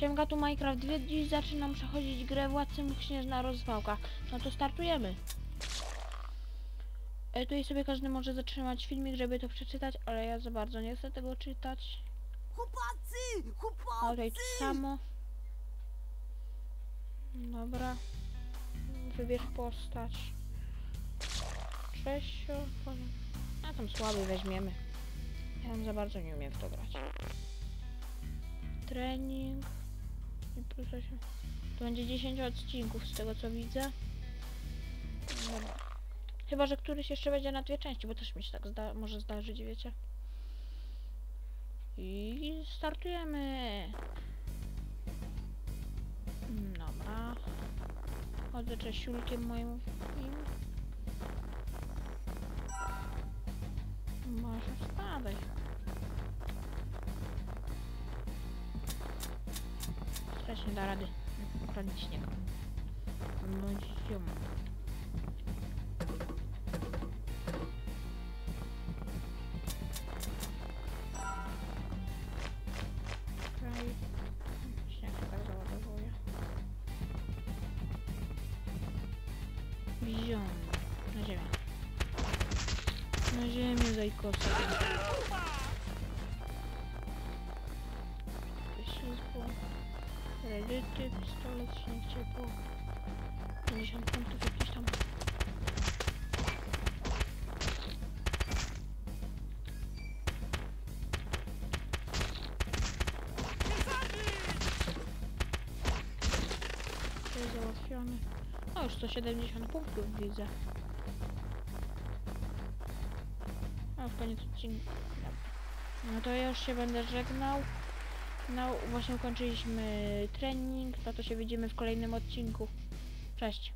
Siemka tu Minecraft, dziś zaczynam przechodzić grę Władcy Śnieżna Rozwałka. No to startujemy. E, tutaj sobie każdy może zatrzymać filmik, żeby to przeczytać, ale ja za bardzo nie chcę tego czytać. Chłopacy! A tutaj to Chłopacy! samo. Dobra. Wybierz postać. Czesio. A tam słaby weźmiemy. Ja tam za bardzo nie umiem w to grać. Trening. Plus 8. To będzie 10 odcinków z tego co widzę. Dobra. Chyba, że któryś jeszcze będzie na dwie części, bo też mi się tak zda może zdarzyć, wiecie. I startujemy. Dobra. Chodzę czesiulkiem moim. Może spadaj. Strasznie nie da rady. Bronić śniegu. No ziom. Śnieg tak. Ziom. Na ziemię. Na ziemię zajkowska. Kredyty, pistolet, śnieg ciepło. 50 punktów jakiś tam. Załatwiony. O, już 170 punktów widzę. O, w koniec odcinka. No to ja już się będę żegnał. No, właśnie ukończyliśmy trening, no to się widzimy w kolejnym odcinku. Cześć.